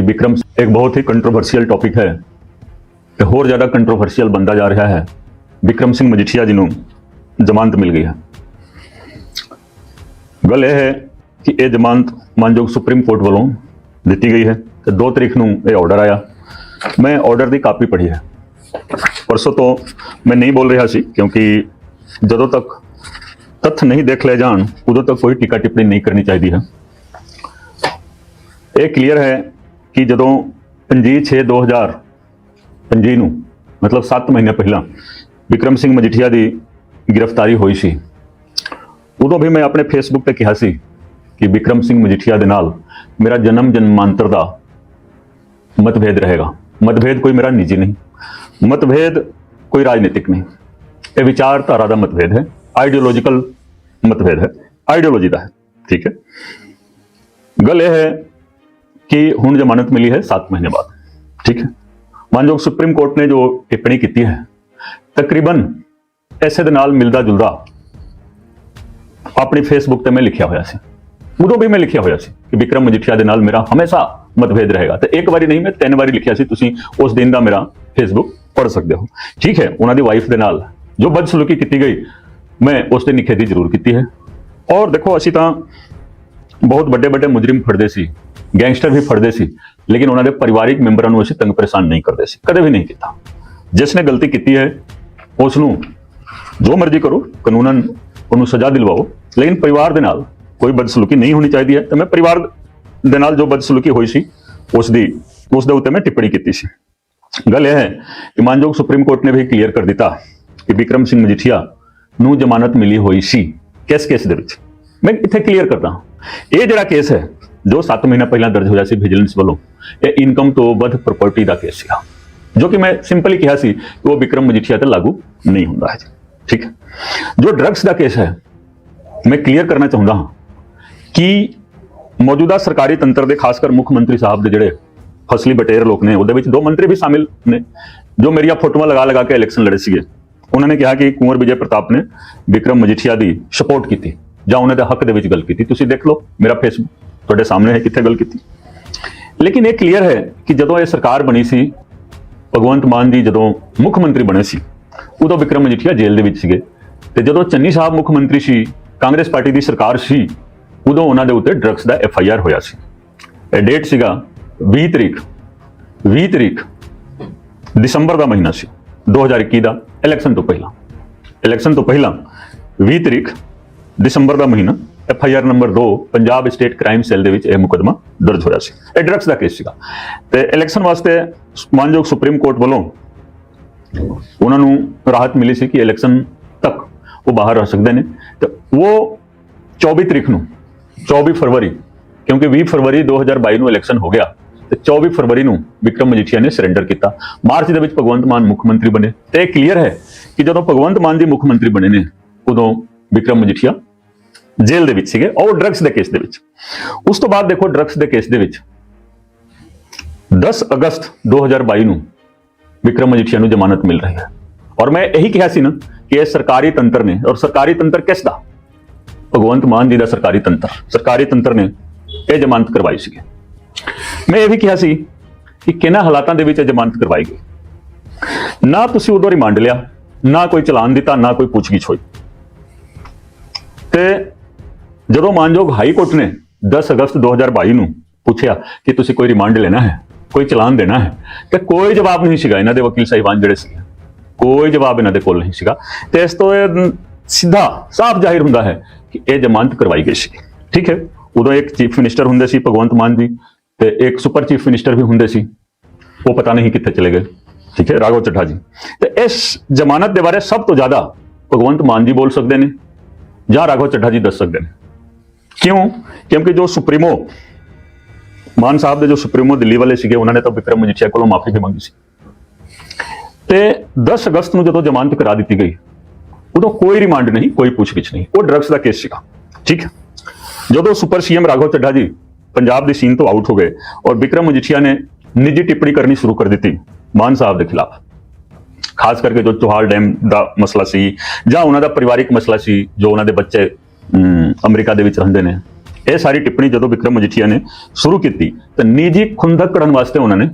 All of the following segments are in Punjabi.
ਕਿ ਵਿਕਰਮ ਇੱਕ ਬਹੁਤ ਹੀ ਕੰਟਰੋਵਰਸੀਅਲ ਟੌਪਿਕ ਹੈ ਤੇ ਹੋਰ ਜ਼ਿਆਦਾ ਕੰਟਰੋਵਰਸੀਅਲ ਬੰਦਾ ਜਾ ਰਿਹਾ ਹੈ ਵਿਕਰਮ ਸਿੰਘ ਮਜੀਠੀਆ ਜੀ ਨੂੰ ਜ਼ਮਾਨਤ ਮਿਲ ਗਈ ਹੈ ਗੱਲ ਇਹ ਹੈ ਕਿ ਇਹ ਜ਼ਮਾਨਤ ਮਾਨਯੋਗ ਸੁਪਰੀਮ ਕੋਰਟ ਵੱਲੋਂ ਦਿੱਤੀ ਗਈ ਹੈ ਤੇ 2 ਤਰੀਕ ਨੂੰ ਇਹ ਆਰਡਰ ਆਇਆ ਮੈਂ ਆਰਡਰ ਦੀ ਕਾਪੀ ਪੜ੍ਹੀ ਹੈ ਪਰਸੋਂ ਤੋਂ ਮੈਂ ਨਹੀਂ ਬੋਲ ਰਿਹਾ ਸੀ ਕਿਉਂਕਿ ਜਦੋਂ ਤੱਕ ਤੱਥ ਨਹੀਂ ਦੇਖ ਲਏ ਜਾਣ ਉਦੋਂ ਤੱਕ ਕੋਈ ਟਿੱਕਾ ਟਿੱਪਣੀ ਨਹੀਂ ਕਰਨੀ ਚਾਹੀਦੀ ਹੈ ਇਹ ਕਲੀਅਰ ਹੈ ਕਿ ਜਦੋਂ 25 6 2000 25 ਨੂੰ, ਮਤਲਬ 7 ਮਹੀਨੇ ਪਹਿਲਾਂ ਵਿਕਰਮ ਸਿੰਘ ਮਜੀਠੀਆ ਦੀ ਗ੍ਰਿਫਤਾਰੀ ਹੋਈ ਸੀ, ਉਦੋਂ ਵੀ ਮੈਂ ਆਪਣੇ ਫੇਸਬੁੱਕ ਤੇ ਕਿਹਾ ਸੀ ਕਿ ਵਿਕਰਮ ਸਿੰਘ ਮਜੀਠੀਆ ਦੇ ਨਾਲ ਮੇਰਾ ਜਨਮ ਜਨਮਾਂਤਰ ਦਾ ਮਤਭੇਦ ਰਹੇਗਾ। ਮਤਭੇਦ ਕੋਈ ਮੇਰਾ ਨਿੱਜੀ ਨਹੀਂ, ਮਤਭੇਦ ਕੋਈ ਰਾਜਨੀਤਿਕ ਨਹੀਂ। ਇਹ ਵਿਚਾਰਧਾਰਾ ਦਾ ਮਤਭੇਦ ਹੈ ਆਈਡੀਓਲੋਜੀਕਲ ਮਤਭੇਦ ਹੈ ਆਈਡੀਓਲੋਜੀ ਦਾ ਹੈ, ਠੀਕ ਹੈ। ਗੱਲ ਇਹ ਹੈ ਕਿ ਹੁਣ ਜ਼ਮਾਨਤ ਮਿਲੀ ਹੈ 7 ਮਹੀਨੇ ਬਾਅਦ ਠੀਕ ਹੈ ਮਾਨਯੋਗ ਸੁਪਰੀਮ ਕੋਰਟ ਨੇ ਜੋ ਟਿੱਪਣੀ ਕੀਤੀ ਹੈ ਤਕਰੀਬਨ ਐਸੇ ਦੇ ਨਾਲ ਮਿਲਦਾ ਜੁਲਦਾ ਆਪਣੀ ਫੇਸਬੁੱਕ ਤੇ ਮੈਂ ਲਿਖਿਆ ਹੋਇਆ ਸੀ ਉਦੋਂ ਵੀ ਮੈਂ ਲਿਖਿਆ ਹੋਇਆ ਸੀ ਕਿ ਵਿਕਰਮ ਮਜੀਠੀਆ ਦੇ ਨਾਲ ਮੇਰਾ ਹਮੇਸ਼ਾ ਮਤਭੇਦ ਰਹੇਗਾ ਤੇ ਇੱਕ ਵਾਰੀ ਨਹੀਂ ਮੈਂ ਤਿੰਨ ਵਾਰੀ ਲਿਖਿਆ ਸੀ ਤੁਸੀਂ ਉਸ ਦਿਨ ਦਾ ਮੇਰਾ ਫੇਸਬੁੱਕ ਪੜ੍ਹ ਸਕਦੇ ਹੋ ਠੀਕ ਹੈ ਉਹਨਾਂ ਦੀ ਵਾਈਫ ਦੇ ਨਾਲ ਜੋ ਬਦਸਲੂਕੀ ਕੀਤੀ ਗਈ ਮੈਂ ਉਸ ਤੇ ਨਿਖੇਧੀ ਜ਼ਰੂਰ ਕੀਤੀ ਹੈ ਔਰ ਦੇਖੋ ਅਸੀਂ ਤਾਂ ਬਹੁਤ ਵੱਡੇ ਵੱਡੇ ਮੁਜਰਮ ਫੜਦੇ ਸੀ ਗੈਂਗਸਟਰ ਵੀ ਫੜਦੇ ਸੀ ਲੇਕਿਨ ਉਹਨਾਂ ਦੇ ਪਰਿਵਾਰਿਕ ਮੈਂਬਰਾਂ ਨੂੰ ਅਸੀਂ ਤੰਗ ਪਰੇਸ਼ਾਨ ਨਹੀਂ ਕਰਦੇ ਸੀ ਕਦੇ ਵੀ ਨਹੀਂ ਕੀਤਾ ਜਿਸ ਨੇ ਗਲਤੀ ਕੀਤੀ ਹੈ ਉਸ ਨੂੰ ਜੋ ਮਰਜ਼ੀ ਕਰੋ ਕਾਨੂੰਨਨ ਉਹਨੂੰ ਸਜ਼ਾ ਦਿਲਵਾਓ ਲੇਕਿਨ ਪਰਿਵਾਰ ਦੇ ਨਾਲ ਕੋਈ ਬਦਸਲੂਕੀ ਨਹੀਂ ਹੋਣੀ ਚਾਹੀਦੀ ਹੈ ਤੇ ਮੈਂ ਪਰਿਵਾਰ ਦੇ ਨਾਲ ਜੋ ਬਦਸਲੂਕੀ ਹੋਈ ਸੀ ਉਸ ਦੀ ਉਸ ਦੇ ਉੱਤੇ ਮੈਂ ਟਿੱਪਣੀ ਕੀਤੀ ਸੀ ਗੱਲ ਇਹ ਹੈ ਕਿ ਮਾਨਯੋਗ ਸੁਪਰੀਮ ਕੋਰਟ ਨੇ ਵੀ ਕਲੀਅਰ ਕਰ ਦਿੱਤਾ ਕਿ ਵਿਕਰਮ ਸਿੰਘ ਮਜੀਠੀਆ ਨੂੰ ਜ਼ਮਾਨਤ ਮਿਲੀ ਹੋਈ ਸੀ ਕਿਸ ਕੇਸ ਦੇ ਵਿੱਚ ਮੈਂ ਇੱਥੇ ਕਲੀਅਰ ਕਰਦਾ ਹਾਂ ਇਹ ਜਿਹੜਾ ਕੇਸ ਹੈ ਜੋ 7 ਮਹੀਨਾ ਪਹਿਲਾਂ ਦਰਜ ਹੋਇਆ ਸੀ ਵਿਜੀਲੈਂਸ ਵੱਲੋਂ, ਇਹ ਇਨਕਮ ਤੋਂ ਵੱਧ ਪ੍ਰਾਪਰਟੀ ਦਾ ਕੇਸ ਸੀਗਾ। ਜੋ ਕਿ ਮੈਂ ਸਿੰਪਲੀ ਕਿਹਾ ਸੀ ਕਿ ਉਹ ਵਿਕਰਮ ਮਜੀਠੀਆ ਤੇ ਲਾਗੂ ਨਹੀਂ ਹੁੰਦਾ ਹੈ ਠੀਕ ਹੈ? ਜੋ ਡਰੱਗਸ ਦਾ ਕੇਸ ਹੈ, ਮੈਂ ਕਲੀਅਰ ਕਰਨਾ ਚਾਹੁੰਦਾ ਹਾਂ ਕਿ ਮੌਜੂਦਾ ਸਰਕਾਰੀ ਤੰਤਰ ਦੇ ਖਾਸ ਕਰ ਮੁੱਖ ਮੰਤਰੀ ਸਾਹਿਬ ਦੇ ਜਿਹੜੇ ਫਸਲੀ ਬਟੇਰ ਲੋਕ ਨੇ, ਉਹਦੇ ਵਿੱਚ ਦੋ ਮੰਤਰੀ ਵੀ ਸ਼ਾਮਿਲ ਨੇ, ਜੋ ਮੇਰੀਆਂ ਫੋਟੋਆਂ ਲਗਾ ਲਗਾ ਕੇ ਇਲੈਕਸ਼ਨ ਲੜੇ ਸੀਗੇ। ਉਹਨਾਂ ਨੇ ਕਿਹਾ ਕਿ ਕੁੰਵਰ ਵਿਜੇ ਪ੍ਰਤਾਪ ਨੇ ਵਿਕਰਮ ਮਜੀਠੀਆ ਦੀ ਸਪੋਰਟ ਕੀਤੀ ਜਾਂ ਉਹਨਾਂ ਦੇ ਹੱਕ ਦੇ ਵਿੱਚ ਗੱਲ ਕੀਤੀ। ਤੁਸੀਂ ਦੇਖ ਲਓ ਮੇਰਾ ਫੇਸਬੁੱਕ ਤੁਹਾਡੇ ਸਾਹਮਣੇ ਹੈ, ਕਿੱਥੇ ਗੱਲ ਕੀਤੀ? ਲੇਕਿਨ ਇਹ ਕਲੀਅਰ ਹੈ ਕਿ ਜਦੋਂ ਇਹ ਸਰਕਾਰ ਬਣੀ ਸੀ, ਭਗਵੰਤ ਮਾਨ ਜੀ ਜਦੋਂ ਮੁੱਖ ਮੰਤਰੀ ਬਣੇ ਸੀ, ਉਦੋਂ ਵਿਕਰਮ ਮਜੀਠੀਆ ਜੇਲ੍ਹ ਦੇ ਵਿੱਚ ਸੀਗੇ। ਤੇ ਜਦੋਂ ਚੰਨੀ ਸਾਹਿਬ ਮੁੱਖ ਮੰਤਰੀ ਸੀ, ਕਾਂਗਰਸ ਪਾਰਟੀ ਦੀ ਸਰਕਾਰ ਸੀ, ਉਦੋਂ ਉਹਨਾਂ ਦੇ ਉੱਤੇ ਡਰੱਗਸ ਦਾ ਐਫ ਆਈ ਆਰ ਹੋਇਆ ਸੀ। ਇਹ ਡੇਟ ਸੀਗਾ 20 ਤਰੀਕ 20 ਤਰੀਕ ਦਸੰਬਰ ਦਾ ਮਹੀਨਾ ਸੀ 2021 ਦਾ ਇਲੈਕਸ਼ਨ ਤੋਂ ਪਹਿਲਾਂ। ਇਲੈਕਸ਼ਨ ਤੋਂ ਪਹਿਲਾਂ 20 ਤਰੀਕ ਦਸੰਬਰ ਦਾ ਮਹੀਨਾ F I R number 2 Punjab state crime cell ਦੇ ਵਿੱਚ ਇਹ ਮੁਕਦਮਾ ਦਰਜ ਹੋਇਆ ਸੀ। ਇਹ ਡਰੱਗਸ ਦਾ ਕੇਸ ਸੀਗਾ। ਤੇ ਇਲੈਕਸ਼ਨ ਵਾਸਤੇ ਮਾਨਯੋਗ ਸੁਪਰੀਮ ਕੋਰਟ ਵੱਲੋਂ ਉਹਨਾਂ ਨੂੰ ਰਾਹਤ ਮਿਲੀ ਸੀ ਕਿ ਇਲੈਕਸ਼ਨ ਤੱਕ ਉਹ ਬਾਹਰ ਰਹਿ ਸਕਦੇ ਨੇ। ਤੇ ਉਹ 24 ਤਰੀਕ ਨੂੰ 24 ਫਰਵਰੀ, ਕਿਉਂਕਿ 20 ਫਰਵਰੀ 2022 ਨੂੰ ਇਲੈਕਸ਼ਨ ਹੋ ਗਿਆ, ਤੇ 24 ਫਰਵਰੀ ਨੂੰ ਵਿਕਰਮ ਮਜੀਠੀਆ ਨੇ ਸਰੈਂਡਰ ਕੀਤਾ। ਮਾਰਚ ਦੇ ਵਿੱਚ ਭਗਵੰਤ ਮਾਨ ਮੁੱਖ ਮੰਤਰੀ ਬਣੇ। ਤੇ ਇਹ ਕਲੀਅਰ ਹੈ ਕਿ ਜਦੋਂ ਭਗਵੰਤ ਮਾਨ ਜੀ ਮੁੱਖ ਮੰਤਰੀ ਬਣੇ ਨੇ, ਉਦੋਂ ਵਿਕਰਮ ਮਜੀਠੀਆ ਜੇਲ੍ਹ ਦੇ ਵਿੱਚ ਸੀਗੇ, ਉਹ ਡਰੱਗਸ ਦੇ ਕੇਸ ਦੇ ਵਿੱਚ। ਉਸ ਤੋਂ ਬਾਅਦ ਦੇਖੋ ਡਰੱਗਸ ਦੇ ਕੇਸ ਦੇ ਵਿੱਚ 10 ਅਗਸਤ 2022 ਨੂੰ ਵਿਕਰਮ ਮਜੀਠੀਆ ਨੂੰ ਜ਼ਮਾਨਤ ਮਿਲ ਰਹੀ ਹੈ। ਔਰ ਮੈਂ ਇਹੀ ਕਿਹਾ ਸੀ ਨਾ ਕਿ ਇਹ ਸਰਕਾਰੀ ਤੰਤਰ ਨੇ, ਔਰ ਸਰਕਾਰੀ ਤੰਤਰ ਕਿਸ ਦਾ? ਭਗਵੰਤ ਮਾਨ ਜੀ ਦਾ ਸਰਕਾਰੀ ਤੰਤਰ। ਸਰਕਾਰੀ ਤੰਤਰ ਨੇ ਇਹ ਜ਼ਮਾਨਤ ਕਰਵਾਈ ਸੀ ਮੈਂ ਇਹ ਵੀ ਕਿਹਾ ਸੀ ਕਿ ਕਿਹਨਾਂ ਹਾਲਾਤਾਂ ਦੇ ਵਿੱਚ ਇਹ ਜ਼ਮਾਨਤ ਕਰਵਾਈ ਗਈ? ਨਾ ਤੁਸੀਂ ਉਦੋਂ ਰਿਮਾਂਡ ਲਿਆ, ਨਾ ਕੋਈ ਚਲਾਨ ਦਿੱਤਾ, ਨਾ ਕੋਈ ਪੁੱਛਗਿੱਛ ਹੋਈ। ਤੇ ਜਦੋਂ ਮਾਨਯੋਗ ਹਾਈ ਕੋਰਟ ਨੇ 10 ਅਗਸਤ 2022 ਨੂੰ ਪੁੱਛਿਆ ਕਿ ਤੁਸੀਂ ਕੋਈ ਰਿਮਾਂਡ ਲੈਣਾ ਹੈ, ਕੋਈ ਚਲਾਨ ਦੇਣਾ ਹੈ, ਤੇ ਕੋਈ ਜਵਾਬ ਨਹੀਂ ਸੀਗਾ ਇਹਨਾਂ ਦੇ ਵਕੀਲ ਸਾਹਿਬਾਨ ਜਿਹੜੇ ਸੀ। ਕੋਈ ਜਵਾਬ ਇਹਨਾਂ ਦੇ ਕੋਲ ਨਹੀਂ ਸੀਗਾ। ਤੇ ਇਸ ਤੋਂ ਇਹ ਸਿੱਧਾ ਸਾਫ਼ ਜ਼ਾਹਿਰ ਹੁੰਦਾ ਹੈ ਕਿ ਇਹ ਜ਼ਮਾਨਤ ਕਰਵਾਈ ਗਈ ਸੀ ਠੀਕ ਹੈ? ਉਦੋਂ ਇੱਕ ਚੀਫ ਮਿਨਿਸਟਰ ਹੁੰਦੇ ਸੀ ਭਗਵੰਤ ਮਾਨ ਜੀ ਤੇ ਇੱਕ ਸੁਪਰ ਚੀਫ ਮਿਨਿਸਟਰ ਵੀ ਹੁੰਦੇ ਸੀ। ਉਹ ਪਤਾ ਨਹੀਂ ਕਿੱਥੇ ਚਲੇ ਗਏ। ਠੀਕ ਹੈ? ਰਾਘਵ ਚੱਠਾ ਜੀ। ਤੇ ਇਸ ਜ਼ਮਾਨਤ ਦੇ ਬਾਰੇ ਸਭ ਤੋਂ ਜ਼ਿਆਦਾ ਭਗਵੰਤ ਮਾਨ ਜੀ ਬੋਲ ਸਕਦੇ ਨੇ ਜਾਂ ਰਾਘਵ ਚੱਠਾ ਜੀ ਦੱਸ ਸਕਦੇ ਨੇ। ਕਿਉਂ? ਕਿਉਂਕਿ ਜੋ ਸੁਪਰੀਮੋ, ਮਾਨ ਸਾਹਿਬ ਦੇ ਜੋ ਸੁਪਰੀਮੋ ਦਿੱਲੀ ਵਾਲੇ ਸੀਗੇ, ਉਹਨਾਂ ਨੇ ਤਾਂ ਵਿਕਰਮ ਮਜੀਠੀਆ ਕੋਲੋਂ ਮਾਫੀ ਵੀ ਮੰਗੀ ਸੀ। ਤੇ 10 ਅਗਸਤ ਨੂੰ ਜਦੋਂ ਜ਼ਮਾਨਤ ਕਰਾ ਦਿੱਤੀ ਗਈ, ਉਦੋਂ ਕੋਈ ਰਿਮਾਂਡ ਨਹੀਂ, ਕੋਈ ਪੁੱਛਗਿੱਛ ਨਹੀਂ। ਉਹ ਡਰੱਗਸ ਦਾ ਕੇਸ ਸੀਗਾ। ਠੀਕ? ਹੈ ਜਦੋਂ ਸੁਪਰ ਸੀਐਮ ਰਾਘਵ ਚੱਡਾ ਜੀ ਪੰਜਾਬ ਦੀ ਸੀਨ ਤੋਂ ਆਊਟ ਹੋ ਗਏ ਔਰ ਵਿਕਰਮ ਮਜੀਠੀਆ ਨੇ ਨਿੱਜੀ ਟਿੱਪਣੀ ਕਰਨੀ ਸ਼ੁਰੂ ਕਰ ਦਿੱਤੀ ਮਾਨ ਸਾਹਿਬ ਦੇ ਖਿਲਾਫ, ਖਾਸ ਕਰਕੇ ਜੋ ਚੋਹਾਲ ਡੈਮ ਦਾ ਮਸਲਾ ਸੀ ਜਾਂ ਉਹਨਾਂ ਦਾ ਪਰਿਵਾਰਿਕ ਮਸਲਾ ਸੀ, ਜੋ ਉਹਨਾਂ ਦੇ ਬੱਚੇ ਅਮਰੀਕਾ ਦੇ ਵਿੱਚ ਰਹਿੰਦੇ ਨੇ। ਇਹ ਸਾਰੀ ਟਿੱਪਣੀ ਜਦੋਂ ਵਿਕਰਮ ਮਜੀਠੀਆ ਨੇ ਸ਼ੁਰੂ ਕੀਤੀ, ਤਾਂ ਨਿੱਜੀ ਖੁੰਦਕ ਕਰਨ ਵਾਸਤੇ ਉਹਨਾਂ ਨੇ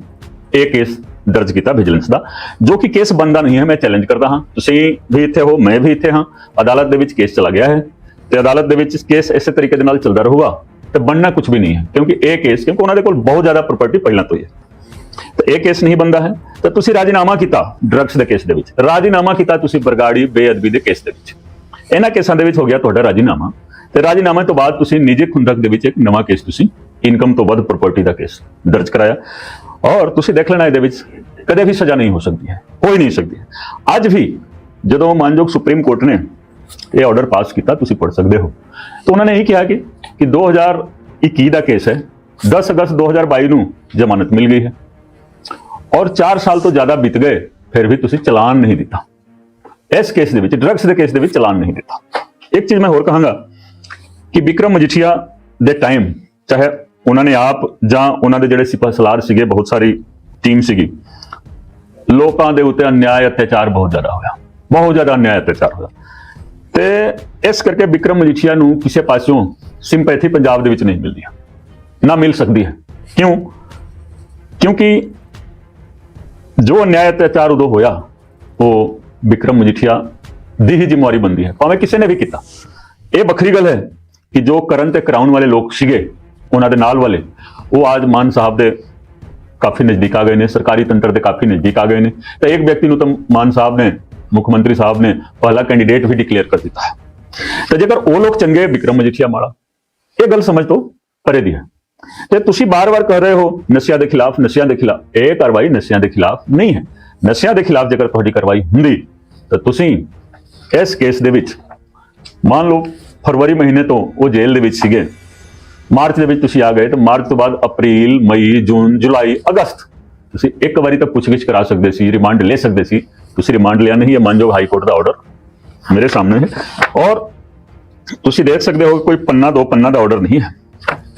ਇਹ ਕੇਸ ਦਰਜ ਕੀਤਾ ਵਿਜੀਲੈਂਸ ਦਾ, ਜੋ ਕਿ ਕੇਸ ਬੰਦਾ ਨਹੀਂ ਹੈ, ਮੈਂ ਚੈਲੰਜ ਕਰਦਾ ਹਾਂ। ਤੁਸੀਂ ਵੀ ਇੱਥੇ ਹੋ, ਮੈਂ ਵੀ ਇੱਥੇ ਹਾਂ। ਅਦਾਲਤ ਦੇ ਵਿੱਚ ਕੇਸ ਚਲਾ ਗਿਆ ਹੈ। ਤੇ ਅਦਾਲਤ ਦੇ ਵਿੱਚ ਕੇਸ ਇਸੇ ਤਰੀਕੇ ਦੇ ਨਾਲ ਚੱਲਦਾ ਰਹੂਗਾ, ਤੇ ਬਣਨਾ ਕੁਝ ਵੀ ਨਹੀਂ ਹੈ, ਕਿਉਂਕਿ ਇਹ ਕੇਸ, ਕਿਉਂਕਿ ਉਹਨਾਂ ਦੇ ਕੋਲ ਬਹੁਤ ਜ਼ਿਆਦਾ ਪ੍ਰਾਪਰਟੀ ਪਹਿਲਾਂ ਤੋਂ ਹੀ ਹੈ। ਤੇ ਇਹ ਕੇਸ ਨਹੀਂ ਬੰਦਾ ਹੈ। ਤਾਂ ਤੁਸੀਂ ਰਾਜੀਨਾਮਾ ਕੀਤਾ ਡਰੱਗਸ ਦੇ ਕੇਸ ਦੇ ਵਿੱਚ। ਰਾਜੀਨਾਮਾ ਕੀਤਾ ਤੁਸੀਂ ਬਰਗਾੜੀ, ਬੇਅਦਬੀ ਦੇ ਕੇਸ ਦੇ ਵਿੱਚ। ਇਹਨਾਂ ਕੇਸਾਂ ਦੇ ਵਿੱਚ ਹੋ ਗਿਆ ਤੁਹਾਡਾ ਰਾਜੀਨਾਮਾ ਤੇ ਰਾਜੀਨਾਮੇ ਤੋਂ ਬਾਅਦ ਤੁਸੀਂ ਨਿੱਜੀ ਖੁੰਦਕ ਦੇ ਵਿੱਚ ਇੱਕ ਨਵਾਂ ਕੇਸ ਤੁਸੀਂ ਇਨਕਮ ਤੋਂ ਵੱਧ ਪ੍ਰਾਪਰਟੀ ਦਾ ਕੇਸ ਦਰਜ ਕਰਾਇਆ। ਔਰ ਤੁਸੀਂ ਦੇਖ ਲੈਣਾ ਇਹਦੇ ਵਿੱਚ ਕਦੇ ਵੀ ਸਜ਼ਾ ਨਹੀਂ ਹੋ ਸਕਦੀ ਹੈ, ਹੋ ਹੀ ਨਹੀਂ ਸਕਦੀ ਅੱਜ ਵੀ ਜਦੋਂ ਮਾਨਯੋਗ ਸੁਪਰੀਮ ਕੋਰਟ ਨੇ ਇਹ ਆਰਡਰ ਪਾਸ ਕੀਤਾ, ਤੁਸੀਂ ਪੜ੍ਹ ਸਕਦੇ ਹੋ। ਤਾਂ ਉਹਨਾਂ ਨੇ ਇਹ ਕਿਹਾ ਕਿ ਕਿ 2021 ਦਾ ਕੇਸ ਹੈ 10 ਅਗਸਤ 2022 ਨੂੰ ਜ਼ਮਾਨਤ ਮਿਲ ਗਈ ਹੈ। ਔਰ 4 ਸਾਲ ਤੋਂ ਜ਼ਿਆਦਾ ਬੀਤ ਗਏ, ਫਿਰ ਵੀ ਤੁਸੀਂ ਚਲਾਨ ਨਹੀਂ ਦਿੱਤਾ। ਇਸ ਕੇਸ ਦੇ ਵਿੱਚ ਡਰੱਗਸ ਦੇ ਕੇਸ ਦੇ ਵਿੱਚ ਚਲਾਨ ਨਹੀਂ ਦਿੱਤਾ। ਇੱਕ ਚੀਜ਼ ਮੈਂ ਹੋਰ ਕਹਾਂਗਾ ਕਿ ਵਿਕਰਮ ਮਜੀਠੀਆ ਦੇ ਟਾਈਮ ਚਾਹੇ ਉਹਨਾਂ ਨੇ ਆਪ ਜਾਂ ਉਹਨਾਂ ਦੇ ਜਿਹੜੇ ਸਿਪਾਹ ਸਲਾਰ ਸੀਗੇ, ਬਹੁਤ ਸਾਰੀ ਟੀਮ ਸੀਗੀ, ਲੋਕਾਂ ਦੇ ਉੱਤੇ ਅਨਿਆਇ ਅਤਿਆਚਾਰ ਬਹੁਤ ਜ਼ਿਆਦਾ ਹੋਇਆ। ਬਹੁਤ ਜ਼ਿਆਦਾ ਅਨਿਆਇ ਅਤਿਆਚਾਰ ਹੋਇਆ। ਤੇ ਇਸ ਕਰਕੇ ਵਿਕਰਮ ਮਜੀਠੀਆ ਨੂੰ ਕਿਸੇ ਪਾਸਿਓਂ ਸਿੰਪੈਥੀ ਪੰਜਾਬ ਦੇ ਵਿੱਚ ਨਹੀਂ ਮਿਲਦੀ ਨਾ ਮਿਲ ਸਕਦੀ ਹੈ ਕਿਉਂ? ਕਿਉਂਕਿ ਜੋ ਅਨਿਆਇ ਅਤਿਆਚਾਰ ਉਦੋਂ ਹੋਇਆ, ਉਹ ਵਿਕਰਮ ਮਜੀਠੀਆ ਦੀ ਹੀ ਜ਼ਿੰਮੇਵਾਰੀ ਬੰਦੀ ਹੈ। ਭਾਵੇਂ ਕਿਸੇ ਨੇ ਵੀ ਕੀਤਾ। ਇਹ ਵੱਖਰੀ ਗੱਲ ਹੈ ਕਿ ਜੋ ਕਰਨ ਤੇ ਕਰਾਉਣ ਵਾਲੇ ਲੋਕ ਸੀਗੇ, ਉਹਨਾਂ ਦੇ ਨਾਲ ਵਾਲੇ, ਉਹ ਅੱਜ ਮਾਨ ਸਾਹਿਬ ਦੇ ਕਾਫੀ ਨਜ਼ਦੀਕ ਆ ਗਏ ਨੇ, ਸਰਕਾਰੀ ਤੰਤਰ ਦੇ ਕਾਫੀ ਨਜ਼ਦੀਕ ਆ ਗਏ ਨੇ। ਤਾਂ ਇੱਕ ਵਿਅਕਤੀ ਨੂੰ ਤਾਂ ਮਾਨ ਸਾਹਿਬ ਨੇ, ਮੁੱਖ ਮੰਤਰੀ ਸਾਹਿਬ ਨੇ ਪਹਿਲਾ ਕੈਂਡੀਡੇਟ ਵੀ ਡਿਕਲੇਅਰ ਕਰ ਦਿੱਤਾ ਹੈ। ਤਾਂ ਜੇਕਰ ਉਹ ਲੋਕ ਚੰਗੇ ਵਿਕਰਮ ਮਜੀਠੀਆ ਮਾੜਾ, ਇਹ ਗੱਲ ਸਮਝ ਤੋਂ ਪਰੇ ਦੀ ਹੈ। ਤੇ ਤੁਸੀਂ ਬਾਰ-ਬਾਰ ਕਰ ਰਹੇ ਹੋ, ਨਸ਼ਿਆਂ ਦੇ ਖਿਲਾਫ, ਨਸ਼ਿਆਂ ਦੇ ਖਿਲਾਫ। ਇਹ ਕਾਰਵਾਈ ਨਸ਼ਿਆਂ ਦੇ ਖਿਲਾਫ ਨਹੀਂ ਹੈ। ਨਸ਼ਿਆਂ ਦੇ ਖਿਲਾਫ ਜੇਕਰ ਤੁਹਾਡੀ ਕਾਰਵਾਈ ਹੁੰਦੀ, ਤਾਂ ਤੁਸੀਂ ਇਸ ਕੇਸ ਦੇ ਵਿੱਚ, ਮੰਨ ਲਓ ਫਰਵਰੀ ਮਹੀਨੇ ਤੋਂ ਉਹ ਜੇਲ੍ਹ ਦੇ ਵਿੱਚ ਸੀਗੇ, ਮਾਰਚ ਦੇ ਵਿੱਚ ਤੁਸੀਂ ਆ ਗਏ, ਤਾਂ ਮਾਰਚ ਤੋਂ ਬਾਅਦ ਅਪ੍ਰੈਲ, ਮਈ, ਜੂਨ, ਜੁਲਾਈ, ਅਗਸਤ, ਤੁਸੀਂ ਇੱਕ ਵਾਰੀ ਤਾਂ ਪੁੱਛਗਿੱਛ ਕਰਾ ਸਕਦੇ ਸੀ, ਰਿਮਾਂਡ ਲੈ ਸਕਦੇ ਸੀ, ਤੁਸੀਂ ਰਿਮਾਂਡ ਲਿਆ ਨਹੀਂ ਹੈ ਮਾਨਯੋਗ ਹਾਈ ਕੋਰਟ ਦਾ ਆਰਡਰ ਮੇਰੇ ਸਾਹਮਣੇ ਹੈ। ਔਰ ਤੁਸੀਂ ਦੇਖ ਸਕਦੇ ਹੋ ਕੋਈ ਪੰਨਾ, ਦੋ ਪੰਨਾ ਦਾ ਆਰਡਰ ਨਹੀਂ ਹੈ।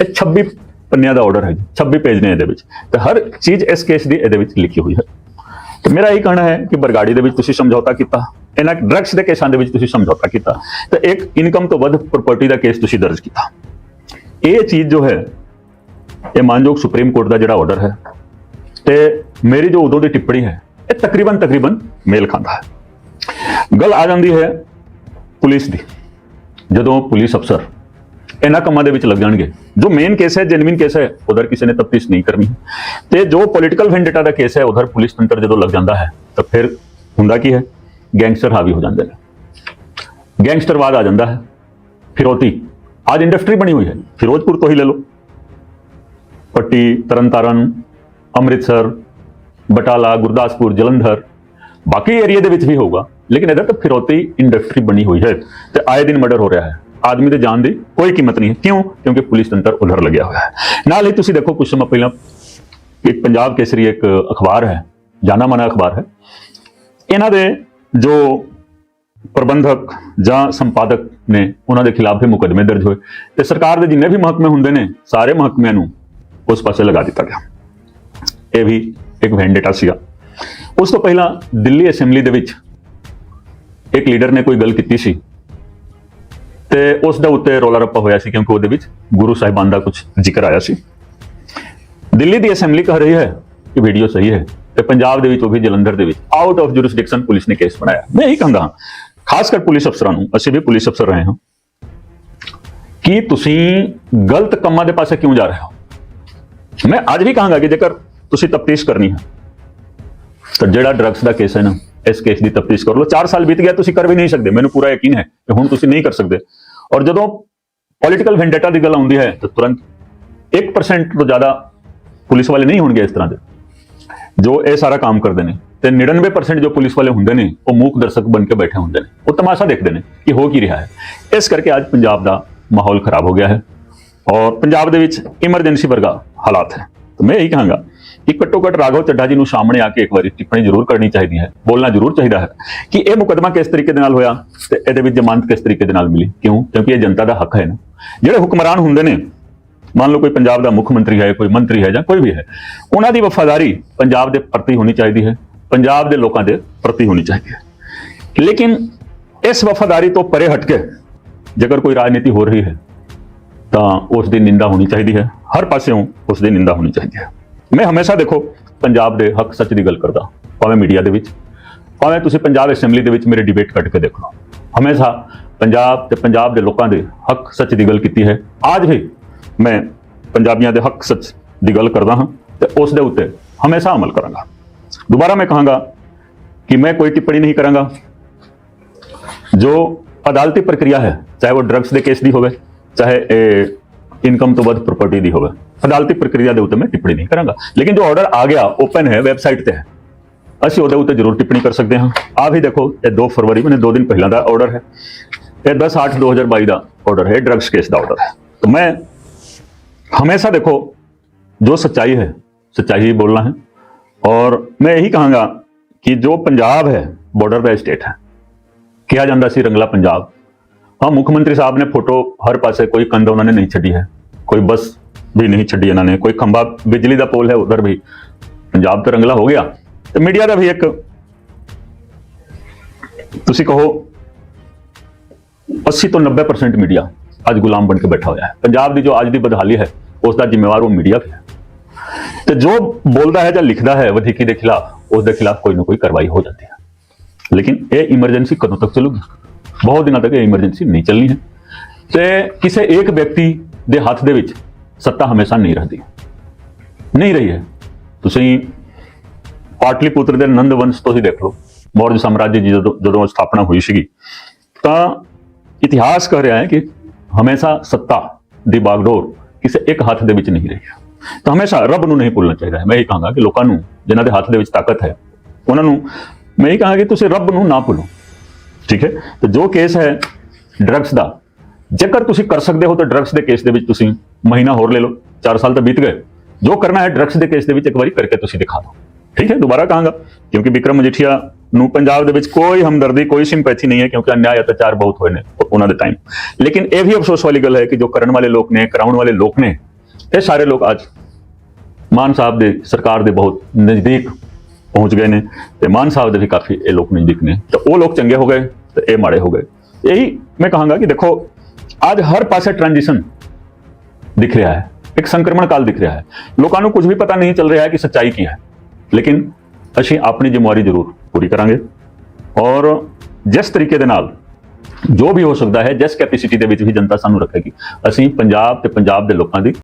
ਇਹ 26 ਪੰਨਿਆਂ ਦਾ ਆਰਡਰ ਹੈ ਜੀ 26 ਪੇਜ ਨੇ ਇਹਦੇ ਵਿੱਚ। ਤੇ ਹਰ ਚੀਜ਼ ਇਸ ਕੇਸ ਦੀ ਇਹਦੇ ਵਿੱਚ ਲਿਖੀ ਹੋਈ ਹੈ। ਤੇ ਮੇਰਾ ਇਹ ਕਹਿਣਾ ਹੈ ਕਿ ਬਰਗਾੜੀ ਦੇ ਵਿੱਚ ਤੁਸੀਂ ਸਮਝੌਤਾ ਕੀਤਾ, ਇਹਨਾਂ ਡਰੱਗਸ ਦੇ ਕੇਸਾਂ ਦੇ ਵਿੱਚ ਤੁਸੀਂ ਸਮਝੌਤਾ ਕੀਤਾ, ਤੇ ਇੱਕ ਇਨਕਮ ਤੋਂ ਵੱਧ ਪ੍ਰਾਪਰਟੀ ਦਾ ਕੇਸ ਤੁਸੀਂ ਦਰਜ ਕੀਤਾ। ਇਹ ਚੀਜ਼ ਜੋ ਹੈ, ਇਹ ਮਾਨਯੋਗ ਸੁਪਰੀਮ ਕੋਰਟ ਦਾ ਜਿਹੜਾ ਆਰਡਰ ਹੈ, ਤੇ ਮੇਰੀ ਜੋ ਉਦੋਂ ਦੀ ਟਿੱਪਣੀ ਹੈ, ਇਹ ਤਕਰੀਬਨ ਤਕਰੀਬਨ ਮੇਲ ਖਾਂਦਾ ਹੈ। ਗੱਲ ਆ ਜਾਂਦੀ ਹੈ ਪੁਲਿਸ ਦੀ। ਜਦੋਂ ਪੁਲਿਸ ਅਫਸਰ ਇਹਨਾਂ ਕੰਮਾਂ ਦੇ ਵਿੱਚ ਲੱਗ ਜਾਣਗੇ। ਜੋ ਮੇਨ ਕੇਸ ਹੈ ਜੈਨੂਇਨ ਕੇਸ ਹੈ, ਉਧਰ ਕਿਸੇ ਨੇ ਤਫਤੀਸ਼ ਨਹੀਂ ਕਰਨੀ। ਤੇ ਜੋ ਪੋਲਿਟੀਕਲ ਵੈਂਡੇਟਾ ਦਾ ਕੇਸ ਹੈ, ਉਧਰ ਪੁਲਿਸ ਤੰਤਰ ਜਦੋਂ ਲੱਗ ਜਾਂਦਾ ਹੈ, ਤਾਂ ਫਿਰ ਹੁੰਦਾ ਕੀ ਹੈ? ਗੈਂਗਸਟਰ ਹਾਵੀ ਹੋ ਜਾਂਦੇ ਨੇ। ਗੈਂਗਸਟਰਵਾਦ ਆ ਜਾਂਦਾ ਹੈ। ਫਿਰੋਤੀ ਅੱਜ ਇੰਡਸਟਰੀ ਬਣੀ ਹੋਈ ਹੈ। ਫਿਰੋਜ਼ਪੁਰ ਤੋਂ ਹੀ ਲੈ ਲਓ। ਪੱਟੀ, ਤਰਨਤਾਰਨ, ਅੰਮ੍ਰਿਤਸਰ, ਬਟਾਲਾ, ਗੁਰਦਾਸਪੁਰ, ਜਲੰਧਰ, ਬਾਕੀ ਏਰੀਆ ਦੇ ਵਿੱਚ ਵੀ ਹੋਊਗਾ। ਲੇਕਿਨ ਇਹਦਾ ਤਾਂ ਫਿਰੋਤੀ ਇੰਡਸਟਰੀ ਬਣੀ ਹੋਈ ਹੈ ਤੇ ਆਏ ਦਿਨ ਮਰਡਰ ਹੋ ਰਿਹਾ ਹੈ। ਆਦਮੀ ਦੇ ਜਾਨ ਦੀ ਕੋਈ ਕੀਮਤ ਨਹੀਂ ਹੈ। ਕਿਉਂ? ਕਿਉਂਕਿ ਪੁਲਿਸ ਤੰਤਰ ਉਧਰ ਲੱਗਿਆ ਹੋਇਆ ਹੈ। ਨਾਲ ਹੀ ਤੁਸੀਂ ਦੇਖੋ ਕੁਝ ਸਮਾਂ ਪਹਿਲਾਂ ਇੱਕ ਪੰਜਾਬ ਕੇਸਰੀ ਇੱਕ ਅਖਬਾਰ ਹੈ ਜਾਣਾ ਮਾਨਾ ਅਖਬਾਰ ਹੈ। ਇਹਨਾਂ ਦੇ ਜੋ ਪ੍ਰਬੰਧਕ ਜਾਂ ਸੰਪਾਦਕ ਨੇ, ਉਹਨਾਂ ਦੇ ਖਿਲਾਫ ਵੀ ਮੁਕੱਦਮੇ ਦਰਜ ਹੋਏ ਤੇ ਸਰਕਾਰ ਦੇ ਜਿੰਨੇ ਵੀ ਮਹਿਕਮੇ ਹੁੰਦੇ ਨੇ, ਸਾਰੇ ਮਹਿਕਮਿਆਂ ਨੂੰ ਉਸ ਪਾਸੇ ਲਗਾ ਦਿੱਤਾ ਗਿਆ। ਇਹ ਵੀ ਇੱਕ ਵੈਂਡੇਟਾ ਸੀਗਾ। ਉਸ ਤੋਂ ਪਹਿਲਾਂ ਦਿੱਲੀ ਅਸੈਂਬਲੀ ਦੇ ਵਿੱਚ ਇੱਕ ਲੀਡਰ ਨੇ ਕੋਈ ਗੱਲ ਕੀਤੀ ਸੀ ਤੇ ਉਸ ਦੇ ਉੱਤੇ ਰੋਲਾ ਰੱਪਾ ਹੋਇਆ ਸੀ ਕਿਉਂਕਿ ਉਹਦੇ ਵਿੱਚ ਗੁਰੂ ਸਾਹਿਬਾਨ ਦਾ ਕੁਝ ਜ਼ਿਕਰ ਆਇਆ ਸੀ। ਦਿੱਲੀ ਦੀ ਅਸੈਂਬਲੀ ਕਹਿ ਰਹੀ ਹੈ ਕਿ ਵੀਡੀਓ ਸਹੀ ਹੈ ਤੇ ਪੰਜਾਬ ਦੇ ਵਿੱਚ ਉਹ ਵੀ ਜਲੰਧਰ ਦੇ ਵਿੱਚ ਆਊਟ ਆਫ ਜੁਰਿਸਡਿਕਸ਼ਨ ਪੁਲਿਸ ਨੇ ਕੇਸ ਬਣਾਇਆ। ਮੈਂ ਇਹੀ ਕਹਿੰਦਾ ਖਾਸ ਕਰ ਪੁਲਿਸ ਅਫਸਰਾਂ ਨੂੰ, ਅਸੀਂ ਵੀ ਪੁਲਿਸ ਅਫਸਰ ਰਹੇ ਹਾਂ, ਕਿ ਤੁਸੀਂ ਗਲਤ ਕੰਮਾਂ ਦੇ ਪਾਸੇ ਕਿਉਂ ਜਾ ਰਹੇ ਹੋ? ਮੈਂ ਅੱਜ ਵੀ ਕਹਾਂਗਾ ਕਿ ਜੇਕਰ ਤੁਸੀਂ ਤਫਤੀਸ਼ ਕਰਨੀ ਹੈ, ਤਾਂ ਜਿਹੜਾ ਡਰੱਗਸ ਦਾ ਕੇਸ ਹੈ ਨਾ ਇਸ ਕੇਸ ਦੀ ਤਫਤੀਸ਼ ਕਰ ਲਓ। 4 ਸਾਲ ਬੀਤ ਗਿਆ, ਤੁਸੀਂ ਕਰ ਵੀ ਨਹੀਂ ਸਕਦੇ। ਮੈਨੂੰ ਪੂਰਾ ਯਕੀਨ ਹੈ ਕਿ ਹੁਣ ਤੁਸੀਂ ਨਹੀਂ ਕਰ ਸਕਦੇ। ਔਰ ਜਦੋਂ ਪੋਲਿਟੀਕਲ ਵੈਂਡੇਟਾ ਦੀ ਗੱਲ ਆਉਂਦੀ ਹੈ, ਤਾਂ ਤੁਰੰਤ 1% ਤੋਂ ਜ਼ਿਆਦਾ ਪੁਲਿਸ ਵਾਲੇ ਨਹੀਂ ਹੋਣਗੇ ਇਸ ਤਰ੍ਹਾਂ ਦੇ। ਜੋ ਇਹ ਸਾਰਾ ਕੰਮ ਕਰਦੇ ਨੇ, ਤੇ 99% ਜੋ ਪੁਲਿਸ ਵਾਲੇ ਹੁੰਦੇ ਨੇ, ਉਹ ਮੂਕ ਦਰਸ਼ਕ ਬਣ ਕੇ ਬੈਠੇ ਹੁੰਦੇ ਨੇ। ਉਹ ਤਮਾਸ਼ਾ ਦੇਖਦੇ ਨੇ ਕਿ ਹੋ ਕੀ ਰਿਹਾ ਹੈ। ਇਸ ਕਰਕੇ ਅੱਜ ਪੰਜਾਬ ਦਾ ਮਾਹੌਲ ਖਰਾਬ ਹੋ ਗਿਆ ਹੈ। ਔਰ ਪੰਜਾਬ ਦੇ ਵਿੱਚ ਇਮਰਜੈਂਸੀ ਵਰਗਾ ਹਾਲਾਤ ਹੈ। ਤਾਂ ਮੈਂ ਇਹੀ ਕਹਾਂਗਾ ਕਿ ਘੱਟੋ ਘੱਟ ਰਾਘਵ ਚੱਡਾ ਜੀ ਨੂੰ ਸਾਹਮਣੇ ਆ ਕੇ ਇੱਕ ਵਾਰੀ ਟਿੱਪਣੀ ਜ਼ਰੂਰ ਕਰਨੀ ਚਾਹੀਦੀ ਹੈ, ਬੋਲਣਾ ਜ਼ਰੂਰ ਚਾਹੀਦਾ ਹੈ ਕਿ ਇਹ ਮੁਕਦਮਾ ਕਿਸ ਤਰੀਕੇ ਦੇ ਨਾਲ ਹੋਇਆ ਤੇ ਇਹਦੇ ਵਿੱਚ ਜ਼ਮਾਨਤ ਕਿਸ ਤਰੀਕੇ ਦੇ ਨਾਲ ਮਿਲੀ? ਕਿਉਂ? ਕਿਉਂਕਿ ਇਹ ਜਨਤਾ ਦਾ ਹੱਕ ਹੈ ਨਾ। ਜਿਹੜੇ ਹੁਕਮਰਾਨ ਹੁੰਦੇ ਨੇ, ਮੰਨ ਲਓ ਕੋਈ ਪੰਜਾਬ ਦਾ ਮੁੱਖ ਮੰਤਰੀ ਹੈ, ਕੋਈ ਮੰਤਰੀ ਹੈ ਜਾਂ ਕੋਈ ਵੀ ਹੈ, ਉਹਨਾਂ ਦੀ ਵਫਾਦਾਰੀ ਪੰਜਾਬ ਦੇ ਪ੍ਰਤੀ ਹੋਣੀ ਚਾਹੀਦੀ ਹੈ, ਪੰਜਾਬ ਦੇ ਲੋਕਾਂ ਦੇ ਪ੍ਰਤੀ ਹੋਣੀ ਚਾਹੀਦੀ ਹੈ। ਲੇਕਿਨ ਇਸ ਵਫਾਦਾਰੀ ਤੋਂ ਪਰੇ ਹਟ ਕੇ ਜੇਕਰ ਕੋਈ ਰਾਜਨੀਤੀ ਹੋ ਰਹੀ ਹੈ, ਤਾਂ ਉਸ ਦੀ ਨਿੰਦਾ ਹੋਣੀ ਚਾਹੀਦੀ ਹੈ, ਹਰ ਪਾਸਿਓਂ ਉਸ ਦੀ ਨਿੰਦਾ ਹੋਣੀ ਚਾਹੀਦੀ ਹੈ। ਮੈਂ ਹਮੇਸ਼ਾ ਦੇਖੋ, ਪੰਜਾਬ ਦੇ ਹੱਕ ਸੱਚ ਦੀ ਗੱਲ ਕਰਦਾ। ਭਾਵੇਂ ਮੀਡੀਆ ਦੇ ਵਿੱਚ, ਭਾਵੇਂ ਤੁਸੀਂ ਪੰਜਾਬ ਅਸੈਂਬਲੀ ਦੇ ਵਿੱਚ ਮੇਰੇ ਡਿਬੇਟ ਕੱਢ ਕੇ ਦੇਖਣਾ ਹਮੇਸ਼ਾ ਪੰਜਾਬ ਤੇ ਪੰਜਾਬ ਦੇ ਲੋਕਾਂ ਦੇ ਹੱਕ ਸੱਚ ਦੀ ਗੱਲ ਕੀਤੀ ਹੈ। ਅੱਜ ਵੀ ਮੈਂ ਪੰਜਾਬੀਆਂ ਦੇ ਹੱਕ ਸੱਚ ਦੀ ਗੱਲ ਕਰਦਾ ਹਾਂ ਤੇ ਉਸ ਦੇ ਉੱਤੇ ਹਮੇਸ਼ਾ ਅਮਲ ਕਰਾਂਗਾ। ਦੁਬਾਰਾ ਮੈਂ ਕਹਾਂਗਾ ਕਿ ਮੈਂ ਕੋਈ ਟਿੱਪਣੀ ਨਹੀਂ ਕਰਾਂਗਾ। ਜੋ ਅਦਾਲਤੀ ਪ੍ਰਕਿਰਿਆ ਹੈ, ਚਾਹੇ ਉਹ ਡਰੱਗਸ ਦੇ ਕੇਸ ਦੀ ਹੋਵੇ, ਚਾਹੇ ਇਨਕਮ ਤੋਂ ਵੱਧ ਪ੍ਰਾਪਰਟੀ ਦੀ ਹੋਵੇ ਅਦਾਲਤੀ ਪ੍ਰਕਿਰਿਆ ਦੇ ਉੱਤੇ ਮੈਂ ਟਿੱਪਣੀ ਨਹੀਂ ਕਰਾਂਗਾ ਲੇਕਿਨ ਜੋ ਆਰਡਰ ਆ ਗਿਆ ਓਪਨ ਹੈ ਵੈਬਸਾਈਟ ਤੇ ਹੈ ਅਸੀਂ ਉਹਦੇ ਉੱਤੇ ਜ਼ਰੂਰ ਟਿੱਪਣੀ ਕਰ ਸਕਦੇ ਹਾਂ ਆ ਵੀ ਦੇਖੋ ਇਹ 2 ਫਰਵਰੀ ਮੈਨੇ 2 ਦਿਨ ਪਹਿਲਾਂ ਦਾ ਆਰਡਰ ਹੈ ਇਹ 10 8 2022 ਦਾ ਆਰਡਰ ਹੈ ਡਰੱਗਸ ਕੇਸ ਦਾ ਆਰਡਰ ਹੈ तो मैं हमेशा देखो जो सच्चाई है सच्चाई ही बोलना है और मैं यही कहूँगा कि जो पंजाब है बॉर्डर पे स्टेट है ਕਿਹਾ ਜਾਂਦਾ ਸੀ ਰੰਗਲਾ ਪੰਜਾਬ ਹਾਂ ਮੁੱਖ ਮੰਤਰੀ ਸਾਹਿਬ ਨੇ ਫੋਟੋ ਹਰ ਪਾਸੇ ਕੋਈ ਕੰਧ ਉਹਨਾਂ ਨੇ ਨਹੀਂ ਛੱਡੀ ਹੈ ਕੋਈ ਬੱਸ ਵੀ ਨਹੀਂ ਛੱਡੀ ਇਹਨਾਂ ਨੇ ਕੋਈ ਖੰਭਾ ਬਿਜਲੀ ਦਾ ਪੋਲ ਹੈ ਉਧਰ ਵੀ ਪੰਜਾਬ ਤੇ ਰੰਗਲਾ ਹੋ ਗਿਆ ਤੇ ਮੀਡੀਆ ਦਾ ਵੀ ਇੱਕ ਤੁਸੀਂ ਕਹੋ 80 ਤੋਂ 90% ਮੀਡੀਆ ਅੱਜ ਗੁਲਾਮ ਬਣ ਕੇ ਬੈਠਾ ਹੋਇਆ ਹੈ ਪੰਜਾਬ ਦੀ ਜੋ ਅੱਜ ਦੀ ਬਦਹਾਲੀ ਹੈ ਉਸ ਦਾ ਜ਼ਿੰਮੇਵਾਰ ਉਹ ਮੀਡੀਆ ਵੀ ਹੈ ਤੇ ਜੋ ਬੋਲਦਾ ਹੈ ਜਾਂ ਲਿਖਦਾ ਹੈ ਵਧੀਕੀ ਦੇ ਖਿਲਾਫ ਉਸ ਦੇ ਖਿਲਾਫ ਕੋਈ ਨਾ ਕੋਈ ਕਾਰਵਾਈ ਹੋ ਜਾਂਦੀ ਹੈ ਲੇਕਿਨ ਇਹ ਇਮਰਜੈਂਸੀ ਕਦੋਂ ਤੱਕ ਚੱਲੂਗੀ ਬਹੁਤ ਦਿਨਾਂ ਤੱਕ ਇਹ ਇਮਰਜੈਂਸੀ ਨਹੀਂ ਚੱਲਣੀ ਹੈ। ਤੇ ਕਿਸੇ ਇੱਕ ਵਿਅਕਤੀ ਦੇ ਹੱਥ ਦੇ ਵਿੱਚ ਸੱਤਾ ਹਮੇਸ਼ਾ ਨਹੀਂ ਰਹਦੀ। ਨਹੀਂ ਰਹੀ ਹੈ। ਤੁਸੀਂ ਪਾਟਲੀਪੁੱਤਰ ਦੇ ਨੰਦ ਵੰਸ਼ ਤੋਂ ਹੀ ਦੇਖ ਲਓ। ਮੌਰਜ ਸਾਮਰਾਜ ਦੀ ਜਦੋਂ ਜਦੋਂ ਸਥਾਪਨਾ ਹੋਈ ਸੀਗੀ, ਤਾਂ ਇਤਿਹਾਸ ਕਹਿ ਰਿਹਾ ਹੈ ਕਿ ਹਮੇਸ਼ਾ ਸੱਤਾ ਦੀ ਬਾਗਡੋਰ ਕਿਸੇ ਇੱਕ ਹੱਥ ਦੇ ਵਿੱਚ ਨਹੀਂ ਰਹੀ ਤਾਂ ਹਮੇਸ਼ਾ ਰੱਬ ਨੂੰ ਨਹੀਂ ਭੁੱਲਣਾ ਚਾਹੀਦਾ। ਮੈਂ ਇਹ ਕਹਾਂਗਾ ਕਿ ਲੋਕਾਂ ਨੂੰ ਜਿਨ੍ਹਾਂ ਦੇ ਹੱਥ ਦੇ ਵਿੱਚ ਤਾਕਤ ਹੈ, ਉਹਨਾਂ ਨੂੰ ਮੈਂ ਇਹ ਕਹਾਂਗਾ ਕਿ ਤੁਸੀਂ ਰੱਬ ਨੂੰ ਨਾ ਭੁੱਲੋ। ਠੀਕ ਹੈ? ਤੇ ਜੋ ਕੇਸ ਹੈ ਡਰੱਗਸ ਦਾ, ਜੇਕਰ ਤੁਸੀਂ ਕਰ ਸਕਦੇ ਹੋ ਤਾਂ ਡਰੱਗਸ ਦੇ ਕੇਸ ਦੇ ਵਿੱਚ ਤੁਸੀਂ ਮਹੀਨਾ ਹੋਰ ਲੈ ਲਓ 4 ਸਾਲ ਤਾਂ ਬੀਤ ਗਏ। ਜੋ ਕਰਨਾ ਹੈ ਡਰੱਗਸ ਦੇ ਕੇਸ ਦੇ ਵਿੱਚ ਇੱਕ ਵਾਰੀ ਕਰਕੇ ਤੁਸੀਂ ਦਿਖਾ ਦਿਓ। ਠੀਕ ਹੈ? ਦੁਬਾਰਾ ਕਹਾਂਗਾ, ਕਿਉਂਕਿ ਵਿਕਰਮ ਮਜੀਠੀਆ ਨੂੰ ਪੰਜਾਬ ਦੇ ਵਿੱਚ ਕੋਈ ਹਮਦਰਦੀ, ਕੋਈ ਸਿੰਪੈਥੀ ਨਹੀਂ ਹੈ, ਕਿਉਂਕਿ ਅਨਿਆਇ ਅਤਿਆਚਾਰ ਬਹੁਤ ਹੋਏ ਨੇ ਉਹਨਾਂ ਦੇ ਟਾਈਮ ਲੇਕਿਨ ਇਹ ਵੀ ਅਫਸੋਸ ਵਾਲੀ ਗੱਲ ਹੈ ਕਿ ਜੋ ਕਰਨ ਵਾਲੇ ਲੋਕ ਨੇ, ਕਰਾਉਣ ਵਾਲੇ ਲੋਕ ਨੇ, ਇਹ ਸਾਰੇ ਲੋਕ ਅੱਜ ਮਾਨ ਸਾਹਿਬ ਦੇ ਸਰਕਾਰ ਦੇ ਬਹੁਤ ਨਜ਼ਦੀਕ ਪਹੁੰਚ ਗਏ ਨੇ ਤੇ ਮਾਨ ਸਾਹਿਬ ਦੇ ਵੀ ਕਾਫੀ ਇਹ ਲੋਕ ਨਜ਼ਦੀਕ ਨੇ। ਤਾਂ ਉਹ ਲੋਕ ਚੰਗੇ ਹੋ ਗਏ ਤੇ ਇਹ ਮਾੜੇ ਹੋ ਗਏ। ਇਹੀ ਮੈਂ ਕਹਾਂਗਾ ਕਿ ਦੇਖੋ, ਅੱਜ ਹਰ ਪਾਸੇ ਟ੍ਰਾਂਜੀਸ਼ਨ ਦਿਖ ਰਿਹਾ ਹੈ, ਇੱਕ ਸੰਕਰਮਣ ਕਾਲ ਦਿਖ ਰਿਹਾ ਹੈ। ਲੋਕਾਂ ਨੂੰ ਕੁਝ ਵੀ ਪਤਾ ਨਹੀਂ ਚੱਲ ਰਿਹਾ ਹੈ ਕਿ ਸੱਚਾਈ ਕੀ ਹੈ। ਲੇਕਿਨ ਅਸੀਂ ਆਪਣੀ ਜ਼ਿੰਮੇਵਾਰੀ ਜ਼ਰੂਰ ਪੂਰੀ ਕਰਾਂਗੇ ਔਰ ਜਿਸ ਤਰੀਕੇ ਦੇ ਨਾਲ ਜੋ ਵੀ ਹੋ ਸਕਦਾ ਹੈ, ਜਿਸ ਕੈਪੈਸਿਟੀ ਦੇ ਵਿੱਚ ਵੀ ਜਨਤਾ ਸਾਨੂੰ ਰੱਖੇਗੀ, ਅਸੀਂ ਪੰਜਾਬ ਤੇ ਪੰਜਾਬ ਦੇ ਲੋਕਾਂ ਦੀ